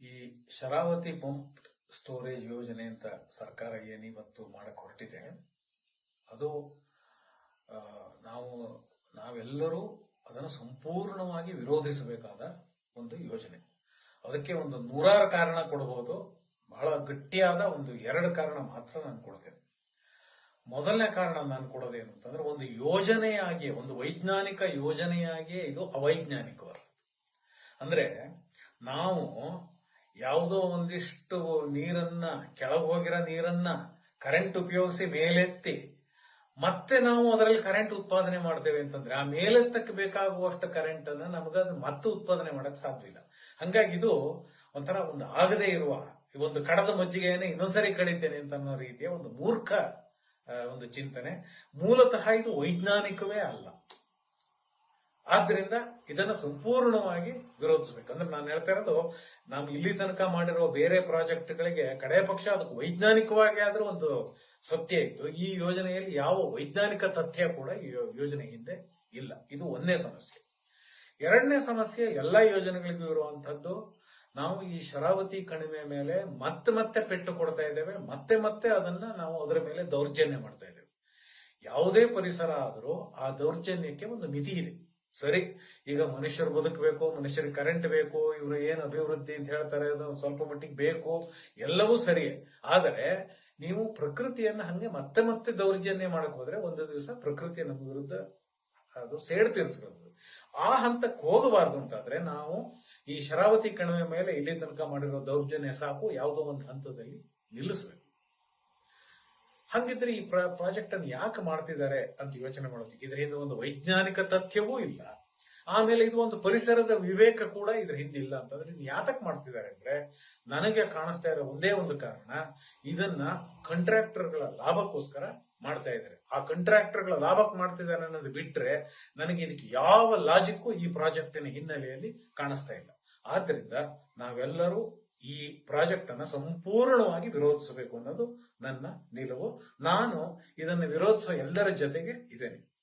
ಈ Sharavati pump storage ಯೋಜನೆ ಅಂತ ಸರ್ಕಾರ ಏನಿವತ್ತು ಮಾಡಕ್ ಹೊರಟಿದೆ, ಅದು ನಾವು, ನಾವೆಲ್ಲರೂ ಅದನ್ನು ಸಂಪೂರ್ಣವಾಗಿ ವಿರೋಧಿಸಬೇಕಾದ ಒಂದು ಯೋಜನೆ. ಅದಕ್ಕೆ ಒಂದು ನೂರಾರು ಕಾರಣ ಕೊಡಬಹುದು ಬಹಳ ಗಟ್ಟಿಯಾದ ಒಂದು ಎರಡು ಕಾರಣ ಮಾತ್ರ ನಾನು ಕೊಡ್ತೇನೆ. ಮೊದಲನೇ ಕಾರಣ ನಾನು ಕೊಡೋದೇನು ಅಂತಂದ್ರೆ, ಒಂದು ಯೋಜನೆಯಾಗಿ ಒಂದು ವೈಜ್ಞಾನಿಕ ಯೋಜನೆಯಾಗಿಯೇ ಇದು ಅವೈಜ್ಞಾನಿಕವಾದ ಅಂದ್ರೆ, ನಾವು ಯಾವುದೋ ಒಂದಿಷ್ಟು ನೀರನ್ನ, ಕೆಳಗೆ ಹೋಗಿರೋ ನೀರನ್ನ ಕರೆಂಟ್ ಉಪಯೋಗಿಸಿ ಮೇಲೆತ್ತಿ ಮತ್ತೆ ನಾವು ಅದರಲ್ಲಿ ಕರೆಂಟ್ ಉತ್ಪಾದನೆ ಮಾಡ್ತೇವೆ ಅಂತಂದ್ರೆ ಆ ಮೇಲೆತ್ತಕ್ಕೆ ಬೇಕಾಗುವಷ್ಟು ಕರೆಂಟ್ ಅನ್ನ ನಮಗೆ ಮತ್ತೆ ಉತ್ಪಾದನೆ ಮಾಡಕ್ ಸಾಧ್ಯ ಇಲ್ಲ. ಹಂಗಾಗಿ ಇದು ಒಂಥರ ಒಂದು ಆಗದೇ ಇರುವ ಈ ಒಂದು ಕಡದ ಮಜ್ಜಿಗೆಯನ್ನು ಇನ್ನೊಂದ್ಸರಿ ಕಡಿತೇನೆ ಅಂತ ಅನ್ನೋ ರೀತಿಯ ಒಂದು ಮೂರ್ಖ ಒಂದು ಚಿಂತನೆ. ಮೂಲತಃ ಇದು ವೈಜ್ಞಾನಿಕವೇ ಅಲ್ಲ. ಆದ್ರಿಂದ ಇದನ್ನ ಸಂಪೂರ್ಣವಾಗಿ ವಿರೋಧಿಸಬೇಕು. ಅಂದ್ರೆ ನಾನು ಹೇಳ್ತಾ ಇರೋದು, ನಾವು ಇಲ್ಲಿ ತನಕ ಮಾಡಿರುವ ಬೇರೆ ಪ್ರಾಜೆಕ್ಟ್ಗಳಿಗೆ ಕಡೆ ಪಕ್ಷ ಅದಕ್ಕೆ ವೈಜ್ಞಾನಿಕವಾಗಿ ಆದ್ರೂ ಒಂದು ಸತ್ಯ ಇತ್ತು. ಈ ಯೋಜನೆಯಲ್ಲಿ ಯಾವ ವೈಜ್ಞಾನಿಕ ತಥ್ಯ ಕೂಡ ಈ ಯೋಜನೆ ಹಿಂದೆ ಇಲ್ಲ. ಇದು ಒಂದೇ ಸಮಸ್ಯೆ. ಎರಡನೇ ಸಮಸ್ಯೆ, ಎಲ್ಲಾ ಯೋಜನೆಗಳಿಗೂ ಇರುವಂತದ್ದು ನಾವು ಈ ಶರಾವತಿ ಕಣಿವೆ ಮೇಲೆ ಮತ್ತೆ ಮತ್ತೆ ಪೆಟ್ಟು ಕೊಡ್ತಾ ಇದ್ದೇವೆ. ಮತ್ತೆ ಮತ್ತೆ ಅದನ್ನ ನಾವು ಅದರ ಮೇಲೆ ದೌರ್ಜನ್ಯ ಮಾಡ್ತಾ ಇದ್ದೇವೆ. ಯಾವುದೇ ಪರಿಸರ ಆದರೂ ಆ ದೌರ್ಜನ್ಯಕ್ಕೆ ಒಂದು ಮಿತಿ ಇದೆ. ಸರಿ, ಈಗ ಮನುಷ್ಯರು ಬದುಕಬೇಕು, ಮನುಷ್ಯರಿಗೆ ಕರೆಂಟ್ ಬೇಕು, ಇವರು ಏನು ಅಭಿವೃದ್ಧಿ ಅಂತ ಹೇಳ್ತಾರೆ ಸ್ವಲ್ಪ ಮಟ್ಟಿಗೆ ಬೇಕು, ಎಲ್ಲವೂ ಸರಿ. ಆದರೆ, ನೀವು ಪ್ರಕೃತಿಯನ್ನ ಹಂಗೆ ಮತ್ತೆ ಮತ್ತೆ ದೌರ್ಜನ್ಯ ಮಾಡಕ್ ಹೋದ್ರೆ ಒಂದು ದಿವಸ ಪ್ರಕೃತಿ ನಮ್ಮ ವಿರುದ್ಧ ಅದು ಸೇಡ್ ತೀರಿಸ್ಕೊಳ್ಳೋದು ಆ ಹಂತಕ್ಕೆ ಹೋಗಬಾರ್ದು ಅಂತಾದ್ರೆ ನಾವು ಈ ಶರಾವತಿ ಕಣಿವೆ ಮೇಲೆ ಇಲ್ಲಿ ತನಕ ಮಾಡಿರೋ ದೌರ್ಜನ್ಯ ಸಾಕು, ಯಾವುದೋ ಒಂದು ಹಂತದಲ್ಲಿ ನಿಲ್ಲಿಸಬೇಕು. ಹಂಗಿದ್ರೆ ಈ ಪ್ರಾಜೆಕ್ಟ್ ಅನ್ನು ಯಾಕೆ ಮಾಡ್ತಿದ್ದಾರೆ ಅಂತ ಯೋಚನೆ ಮಾಡೋದಕ್ಕೆ ಇದರಿಂದ ಒಂದು ವೈಜ್ಞಾನಿಕ ತಥ್ಯವೂ ಇಲ್ಲ. ಆಮೇಲೆ ಇದು ಒಂದು ಪರಿಸರದ ವಿವೇಕ ಕೂಡ ಇದ್ರ ಹಿಂದಿಲ್ಲ ಅಂತಂದ್ರೆ ಇದು ಯಾತಕ್ ಮಾಡ್ತಿದ್ದಾರೆ ಅಂದ್ರೆ ನನಗೆ ಕಾಣಿಸ್ತಾ ಇರೋ ಒಂದೇ ಒಂದು ಕಾರಣ ಇದನ್ನ ಕಾಂಟ್ರಾಕ್ಟರ್ಗಳ ಲಾಭಕ್ಕೋಸ್ಕರ ಮಾಡ್ತಾ ಇದ್ದಾರೆ. ಆ ಕಾಂಟ್ರಾಕ್ಟರ್ಗಳ ಲಾಭಕ್ಕೆ ಮಾಡ್ತಿದ್ದಾರೆ ಅನ್ನೋದು ಬಿಟ್ರೆ ನನಗೆ ಇದಕ್ಕೆ ಯಾವ ಲಾಜಿಕ್ಕೂ ಈ ಪ್ರಾಜೆಕ್ಟಿನ ಹಿನ್ನೆಲೆಯಲ್ಲಿ ಕಾಣಿಸ್ತಾ ಇಲ್ಲ. ಆದ್ರಿಂದ ನಾವೆಲ್ಲರೂ ಈ ಪ್ರಾಜೆಕ್ಟ್ ಅನ್ನ ಸಂಪೂರ್ಣವಾಗಿ ವಿರೋಧಿಸಬೇಕು ಅನ್ನೋದು ನನ್ನ ನಿಲುವು. ನಾನು ಇದನ್ನು ವಿರೋಧಿಸುವ ಎಲ್ಲರ ಜೊತೆಗೆ ಇದ್ದೇನೆ.